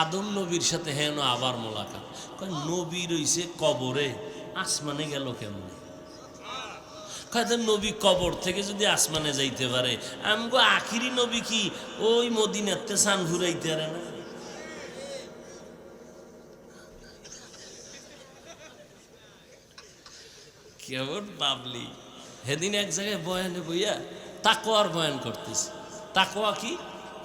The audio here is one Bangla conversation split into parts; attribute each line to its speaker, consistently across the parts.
Speaker 1: আদম নবীর সাথে হেন আবার মোলাকাত। নবী রইছে কবরে, আসমানে গেল কেমনে? নবী কবর থেকে যদি আসমানে যাইতে পারে, আমগো আখিরি নবী কি ওই মদিনাতে সান ঘুরাইতে পারে না? কেমন বাবলি সেদিন এক জায়গায় বয়ানে বইয়া তাকোয়ার বয়ান করতেছে। তাকোয়া কি?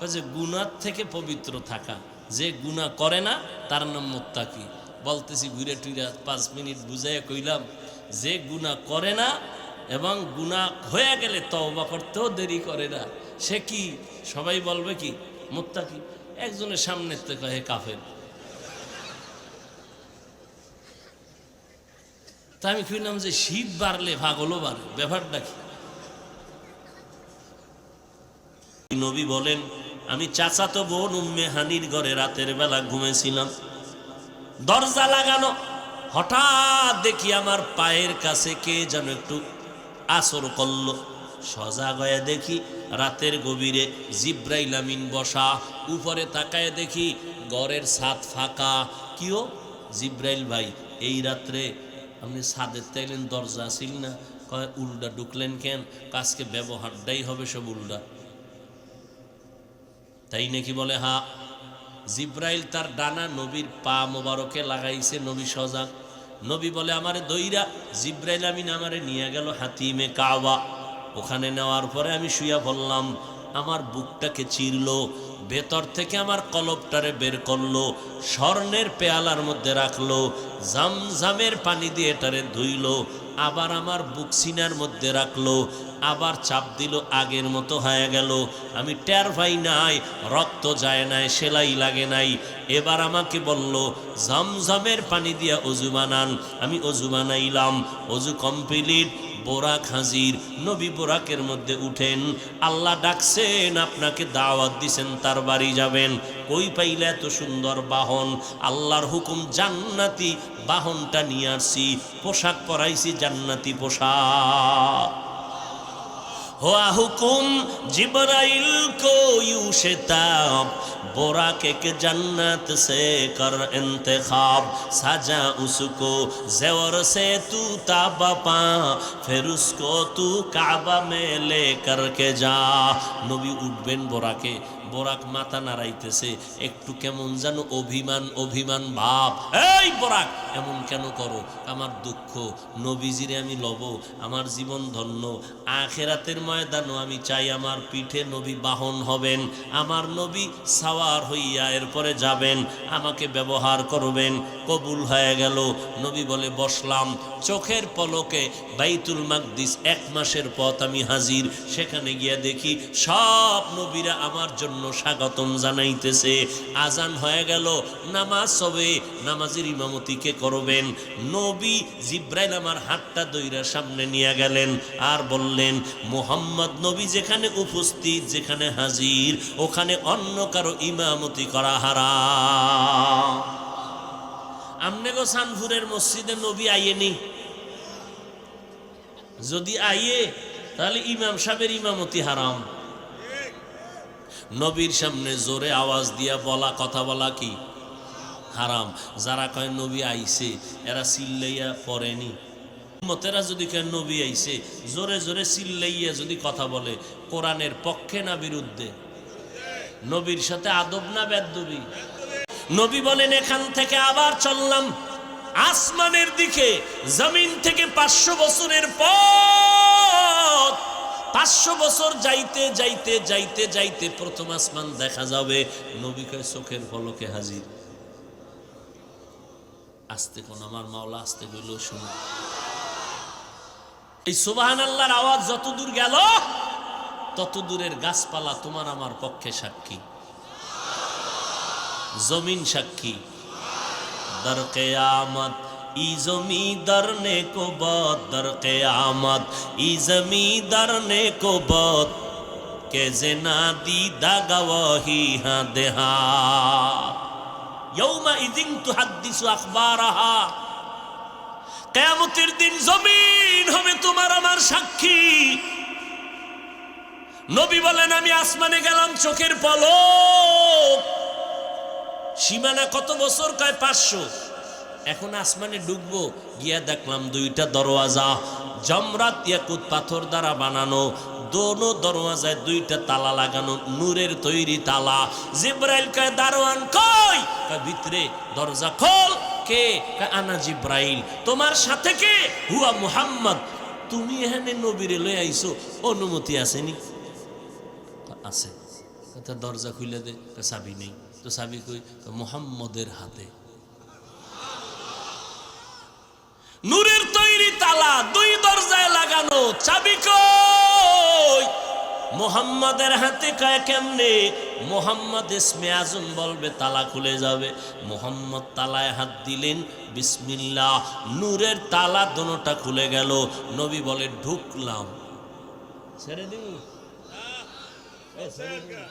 Speaker 1: যে, গুনার থেকে পবিত্র থাকা। যে গুনাহ করে না, তার নাম মোত্তাকি। বলতেছি, ঘুরে টুইরা পাঁচ মিনিট বুঝাইয়া কইলাম, যে গুনাহ করে না এবং গুনাহ হয়ে গেলে তওবা করতেও দেরি করে না, সে কি? সবাই বলবে কি? মোত্তাকি। একজনের সামনে থেকে হে কাফের। তা আমি কইলাম যে শীত বাড়লে ভাগলও বাড়ে, ব্যাপারটা কি? নবী বলেন আমি চাচাতো বোন উম্মে হানির ঘরে রাতের বেলা ঘুমেছিলাম। দরজা লাগানো। হঠাৎ দেখি আমার পায়ের কাছে কে যেন একটু আসর করল। সজাগ হয়ে দেখি রাতের গভীরে জিব্রাইল আমিন বসা। উপরে তাকায় দেখি গড়ের ছাদ ফাঁকা। কিও? জিব্রাইল ভাই, এই রাত্রে আপনি ছাদের তাইলেন দরজা আসিল না? কয়, উল্টা ঢুকলেন কেন? কাজকে ব্যবহারটাই হবে সব উল্টা। তাই নাকি বলে, হা, জিব্রাইল তার ডানা নবীর পা মোবারকে লাগাইছে, নবী সজাগ। নবী বলে, আমারে দইরা, জিব্রাইল আমিন আমারে নিয়ে গেল হাতিমে কাওয়া ওখানে নেওয়ার পরে আমি শুয়া বললাম আমার বুকটাকে চিরলো, ভেতর থেকে আমার কলবটারে বের করল, স্বর্ণের পেয়ালার মধ্যে রাখল, জামজামের পানি দিয়ে এটারে ধুইলো, আবার আমার বুক সিনার মধ্যে রাখল, আবার চাপ দিল, আগের মতো হয়ে গেল। আমি টের পাই নাই, রক্ত যায় নাই, সেলাই লাগে নাই। এবার আমাকে বলল, জমজমের পানি দিয়া অজু বানান। আমি অজু বানাইলাম, অজু কমপ্লিট। বোরাক হাজির নবী বোরাকের মধ্যে উঠেন। আল্লাহ ডাকছেন, আপনাকে দাওয়াত দিছেন, তার বাড়ি যাবেন। কই পাইলে এত সুন্দর বাহন? আল্লাহর হুকুম জান্নাতি বাহনটা নিয়ে আসছি, পোশাক পরাইছি জান্নাতি পোশাক। ہوا حکم جبرائیل کو یوں شتاب کے جنت سے کر انتخاب سجا اس کو زیور سے تو تابا پا پھر اس کو تو کعبہ میں لے کر کے جا نبی بورا کے বোরাক মাথা নাড়াইতেছে, একটু কেমন যেন অভিমান অভিমান ভাব। এই বোরাক, এমন কেন করো? আমার দুঃখ, নবীজিরে আমি লব, আমার জীবন ধন্য। আখেরাতের ময়দানও আমি চাই, আমার পিঠে নবী বাহন হবেন, আমার নবী সাওয়ার হইয়া এরপরে যাবেন, আমাকে ব্যবহার করবেন, কবুল হয়ে গেল। নবী বলে, বসলাম, চোখের পলকে বাইতুল মাকদিস এক মাসের পথ আমি হাজির, সেখানে গিয়া দেখি সব নবীরা আমার জন্য স্বাগতম জানাইতেছে। আজান হয়ে গেল, নামাজ হবে, নামাজের ইমামতিকে করবেন? নবী জিব্রাইল আমার হাতটা দইরা সামনে নিয়ে গেলেন আর বললেন, মোহাম্মদ নবী যেখানে উপস্থিত, যেখানে হাজির, ওখানে অন্য কারও ইমামতি করা হারা আমনে গো সানপুরের মসজিদে নবী আইয়েনি যদি আইয়ে, তাহলে ইমাম সাহেবের ইমামতি হারাম। নবীর সামনে জোরে আওয়াজ দিয়া বলা, কথা বলা কি? হারাম। যারা কয় নবী আইছে, এরা চিল্লাইয়া পড়েনি। মতেরা যদি কয় নবী আইছে, জোরে জোরে চিল্লাইয়া যদি কথা বলে, কোরআনের পক্ষে না বিরুদ্ধে? নবীর সাথে আদব না বেদবি? নবী বলেন, এখান থেকে আবার চললাম। আসমানের দিকে, জমিন থেকে পাঁচশো বছরের পথ পাঁচশো বছর যাইতে যাইতে যাইতে যাইতে প্রথম আসমান দেখা যাবে। নবীকে চোখের ফলকে হাজির। আসতে কোন আমার মাওলা আসতে গেল শুনে। এই সুবাহান আল্লাহর আওয়াজ যত দূর গেল, তত দূরের গাছপালা তোমার আমার পক্ষে সাক্ষী। জমিন সাক্ষী। দর কেয়ামত ই জমি দরনে কো দর কেয়ামত, ই জমি দরনে কো কে না দি দাগাওয়াহি হা দেহা। দিন জমিন হবে তোমার আমার সাক্ষী। নবী বলেন, আমি আসমানে গেলাম, চোখের পলক। সীমানা কত বছর? কয় পাঁচশো। এখন আসমানে ডুববো, গিয়া দেখলাম দুইটা দরওয়াজা। জমরাত ইয়াকুত পাথর দ্বারা বানানো, দোনো দরওয়াজায় দুইটা তালা লাগানো, নূরের তৈরি তালা। জিব্রাইল কয়, দারোয়ান কই? ভিতরে দরজা খোল। কে? আনা জিব্রাইল। তোমার সাথে কে? হুয়া মুহাম্মদ। তুমি এখানে নবীরে লই আইছো, অনুমতি আসেনি? আছে। কথা দরজা খুলে দে। চাবি নেই। তো চাবি কই? মুহাম্মদের হাতে। নূরের তৈরি তালা দুই দরজায় লাগানো চাবি কই? মোহাম্মদের হাতে কয় কেমনে? মোহাম্মদ ইসমে আজম বলবে তালা খুলে যাবে। মোহাম্মদ তালায় হাত দিলেন বিসমিল্লাহ নূরের তালা দোনোটা খুলে গেল। নবী বলে ঢুকলাম। ছেড়ে দিন ছেড়ে দিন।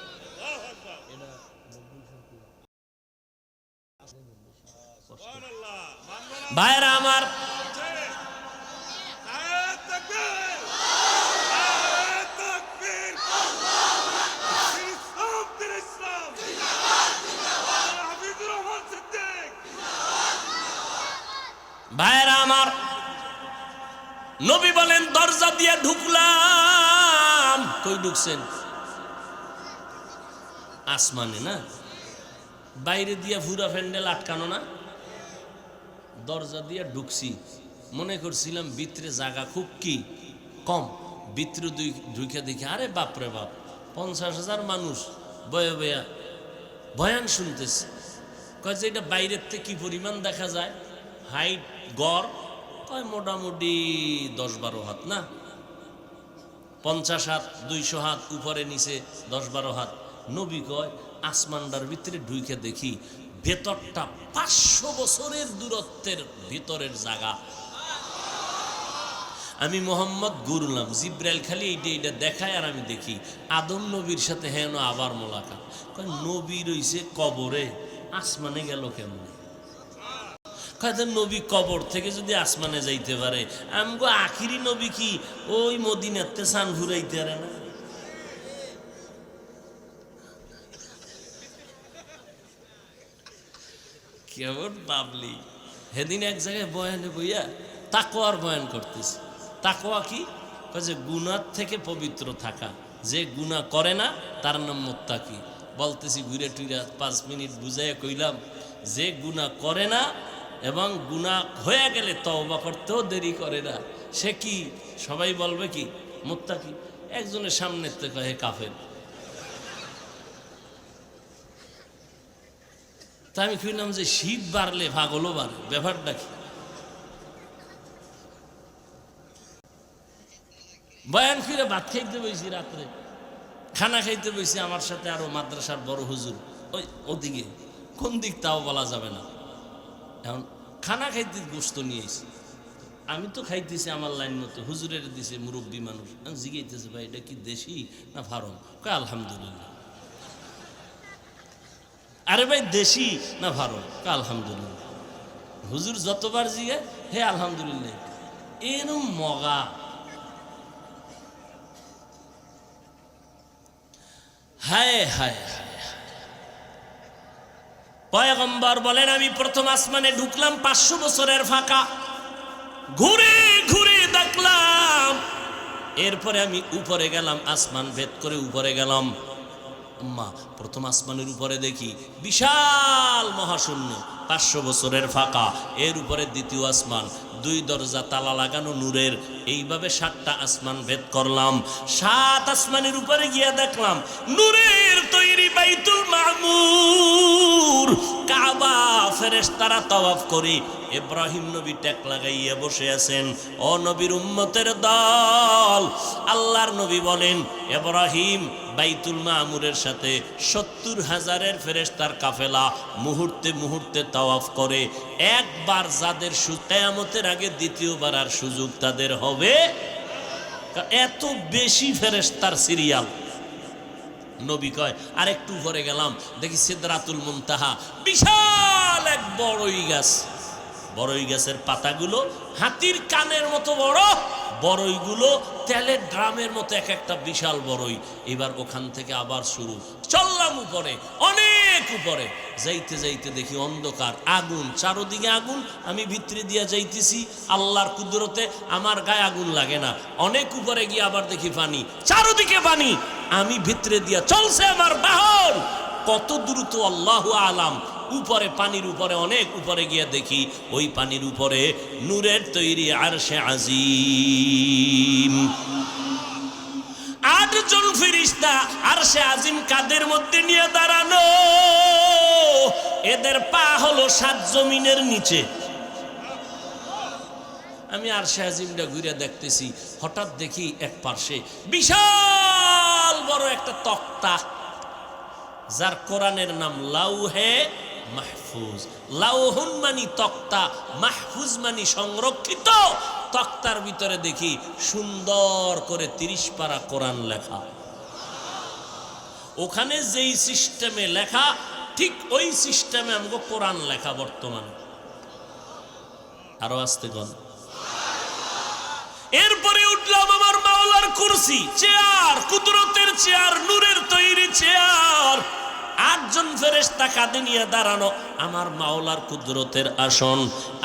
Speaker 1: ভাইরা আমার ভাইরা আমার, নবী বলেন, দরজা দিয়ে ঢুকলাম। কই ঢুকছেন? আসমানে না? বাইরে দিয়ে ভুরা প্যান্ডেল আটকানো না? দরজা দিয়ে ঢুকছি। মনে করছিলাম, ভিতরে জায়গা খুব কি কম। ভিতরে দুই, ঢুকে দেখি, আরে বাপরে বাপ, পঞ্চাশ হাজার মানুষ বয়ে বয়া বয়ান শুনতেছে। কয় যে এটা বাইরের থেকে কি পরিমাণ দেখা যায়? হাইট গড়? মোটামুটি দশ বারো হাত, না? পঞ্চাশ হাত, দুইশো হাত, উপরে নিচে দশ বারো হাত। নবী কয়, আসমানটার ভিতরে ঢুইকে দেখি ভেতরটা পাঁচশো বছরের দূরত্বের ভিতরের জায়গা। আমি মোহাম্মদ গুরলাম জিব্রাইল খালি এইটা এইটা দেখায় আর আমি দেখি আদম নবীর সাথে হেন আবার মোলাকাত। নবী রইছে কবরে, আসমানে গেল কেমনে? কয়তো নবী কবর থেকে যদি আসমানে যাইতে পারে, আমগো আখিরি নবী কি? ওই মদিনাতে সান ঘুরাইতে পারে না। কেমন বাবলি। সেদিন এক জায়গায় বয়ানে বইয়া তাকোয়ার বয়ান করতেছে। তাকোয়া কি? যে, গুনার থেকে পবিত্র থাকা। যে গুণা করে না, তার নাম মোত্তাকি। বলতেছি, ঘুরে টুইরা পাঁচ মিনিট বুঝাইয়া কইলাম, যে গুণা করে না এবং গুণা হয়ে গেলে তওবা করতেও দেরি করে না। সে কি? সবাই বলবে কি? মোত্তাকি। একজনের সামনের থেকে কয়, হে কাফের। তা আমি কইলাম যে শীত বাড়লে ভাগলও বাড়ে ব্যাপারটা কি? বয়ান ফিরে ভাত খাইতে বইছি রাত্রে। খানা খাইতে বইছি আমার সাথে আরও মাদ্রাসার বড় হুজুর। ওই ওদিকে। কোন দিক তাও বলা যাবে না। এখন খানা খাইতে গোস্ত নিয়ে এসি আমি তো খাইতেছি আমার লাইন মতো, হুজুরের দিছে মুরব্বী মানুষ। আমি জিগাইতেছে, ভাই, এটা কি দেশি না ফার্ম? কয়, আলহামদুলিল্লাহ। আরে ভাই, দেশি না ভারত আলহামদুলিল্লাহ। হুজুর যতবার জিগে হে, আলহামদুলিল্লাহ। এরম মগা। হায় হায় হায়। পয়গম্বর বলেন, আমি প্রথম আসমানে ঢুকলাম, পাঁচশো বছরের ফাঁকা। ঘুরে ঘুরে দেখলাম। এরপরে আমি উপরে গেলাম, আসমান ভেদ করে উপরে গেলাম। মা প্রথম আসমানের উপরে দেখি বিশাল মহাশূন্য, পাঁচশো বছরের ফাঁকা। এর উপরে দ্বিতীয় আসমান, দুই দরজা, তালা লাগানো নূরের। এইভাবে সাতটা আসমান ভেদ করলাম। সাত আসমানের উপরে গিয়া দেখলাম, নূরের তৈরি বাইতুল মামুর কাবা, ফেরেশতারা তওয়াফ করি ইব্রাহিম নবী ট্যাক লাগাইয়া বসে আছেন। ও নবীর উম্মতের দল, আল্লাহর নবী বলেন, ইব্রাহিম বাইতুল মামুরের সাথে সত্তর হাজারের ফেরেশতার কাফেলা মুহূর্তে মুহূর্তে তাওয়াফ করে। একবার যাদের কেয়ামতের আগে দ্বিতীয়বার আর সুযোগ তাদের হবে। এত বেশি ফেরেশতার সিরিয়াল নবী কয় আর একটু পরে গেলাম, দেখি সিদ্রাতুল মুনতাহা, বিশাল এক বড়ই গাছ। বড়ই গাছের পাতাগুলো হাতির কানের মতো বড়, বড়ইগুলো তেলের ড্রামের মতো এক একটা বিশাল বড়ই। এবার ওখান থেকে আবার শুরু। চললাম উপরে, অনেক উপরে। যাইতে যাইতে দেখি অন্ধকার, আগুন, চারোদিকে আগুন, আমি ভিতরে দিয়া যাইতেছি, আল্লাহর কুদরতে আমার গায়ে আগুন লাগে না। অনেক উপরে গিয়ে আবার দেখি পানি, চারোদিকে পানি আমি ভিতরে দিয়া, চলছে আমার বাহন। কত দ্রুত আল্লাহ আলাম, উপরে পানির উপরে, অনেক উপরে গিয়ে দেখি, ওই পানির উপরে নূরের তৈরি আর সে আজিম। আটজন ফিরিস্তা আর সে আজিম কাদের মধ্যে নিয়ে দাঁড়ানো? এদের পা হলো সাত জমিনের নিচে। আমি আর সে আজিমটা ঘুরে দেখতেছি, হঠাৎ দেখি এক পার্শ্বে বিশাল বড় একটা তক্তা, যার কোরআনের নাম লাউহে মাহফুজ। লাউহুন মানি তক্তা, মাহফুজ মানি সংরক্ষিত। তক্তার ভিতরে দেখি সুন্দর করে তিরিশ পারা কোরআন লেখা। ওখানে যেই সিস্টেমে লেখা, ঠিক ওই সিস্টেমে আমাকে কোরআন লেখা বর্তমানে। আরও আসতে গন এরপরে উঠলাম আমার মাওলার কুরসি, চেয়ার, কুদরতের চেয়ার, নূরের তৈরি চেয়ার। আটজন ফেরেস্তা কাঁধে নিয়ে দাঁড়ানো আমার মাওলার কুদরতের আসন।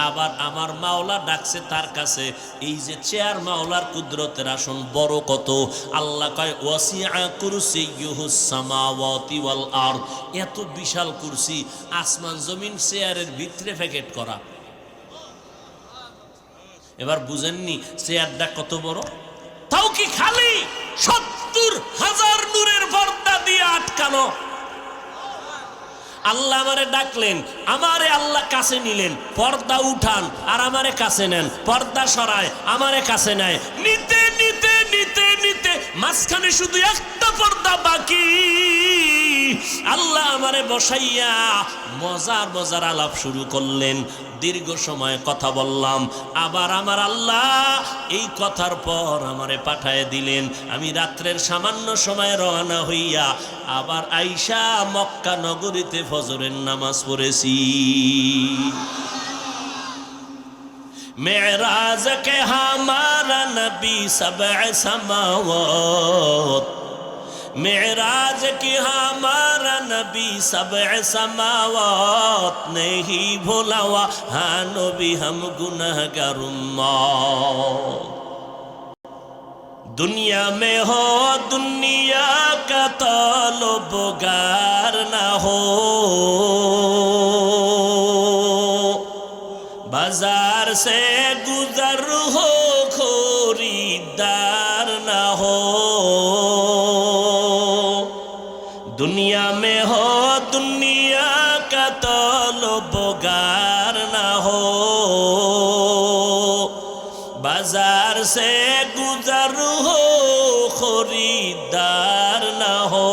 Speaker 1: আবার আমার মাওলা ডাকছে তার কাছে, এই যে চেয়ার মাওলার কুদরতের আসন বড় কত? আল্লাহ কয় ওয়াসিআ ওয়াল আরদ। এত বিশাল কুরসি, আসমান জমিন চেয়ারের ভিতরে প্যাকেট করা। এবার বুঝেননি চেয়ারটা কত বড়? তাও কি খালি? সত্তর হাজার নূরের পর্দা দিয়ে আটকানো আল্লাহ আমারে ডাকলেন, আমারে আল্লাহ কাছে নিলেন, পর্দা উঠান আর আমারে কাছে নেন, পর্দা সরায়, আমারে কাছে নেয়। নিতে নিতে নিতে নিতে, মাঝখানে শুধু একটা পর্দা বাকি। আল্লাহ আমারে বসাইয়া মজার মজার আলাপ শুরু করলেন। দীর্ঘ সময় কথা বললাম। আবার আমার আল্লাহ এই কথার পর আমারে পাঠায় দিলেন। আমি রাত্রের সামান্য সময় রওনা হইয়া আবার আইসা মক্কা নগরীতে ফজরের নামাজ পড়েছি। মেয়েরাজকে কে হামারা নবী সব সমাওয়াত। معراج کی ہمارا نبی سب سماوات نے ہی بھولاوا ہانو بھی ہم گناہ گرما دنیا میں ہو، دنیا کا طالب گار نہ ہو۔ بازار سے گزر ہو خوریدار نہ ہو۔ दुनिया में हो दुनिया का तलबगार ना हो बाजार से गुजर हो खरीदार ना हो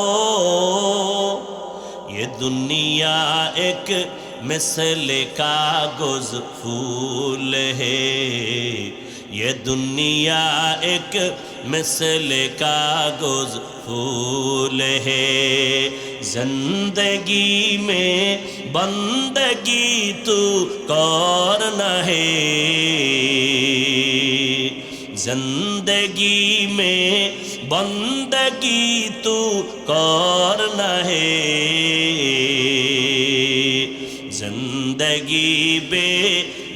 Speaker 1: ये दुनिया एक मिसल कागज फूल है یہ دنیا ایک مثل کا گز پھول ہے۔ زندگی میں بندگی تو کور نہ ہے۔ زندگی میں بندگی تو کور نہ ہے۔ زندگی بے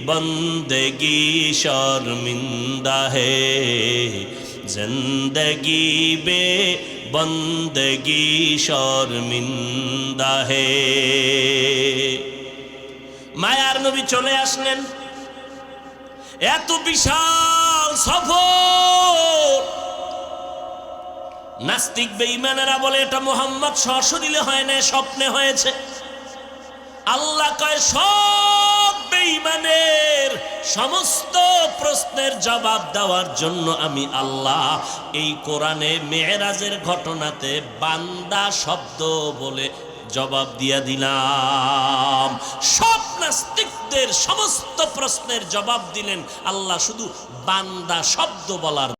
Speaker 1: بندگی شرمندہ হে। زندگی বে بندگی شرمندہ হে। মায়ার নবী চলে আসলেন। এত বিশাল সফর। নাস্তিক বেঈমানেরা বলে, এটা মোহাম্মদ সরাসরি দিলে হয় না স্বপ্নে হয়েছে। আল্লাহ কয়, সব বেঈমানের সমস্ত প্রশ্নের জবাব দেওয়ার জন্য আমি আল্লাহ এই কোরআনে মেয়েরাজের ঘটনাতে বান্দা শব্দ বলে জবাব দিয়া দিলাম। সব নাস্তিকদের সমস্ত প্রশ্নের জবাব দিলেন আল্লাহ, শুধু বান্দা শব্দ বলার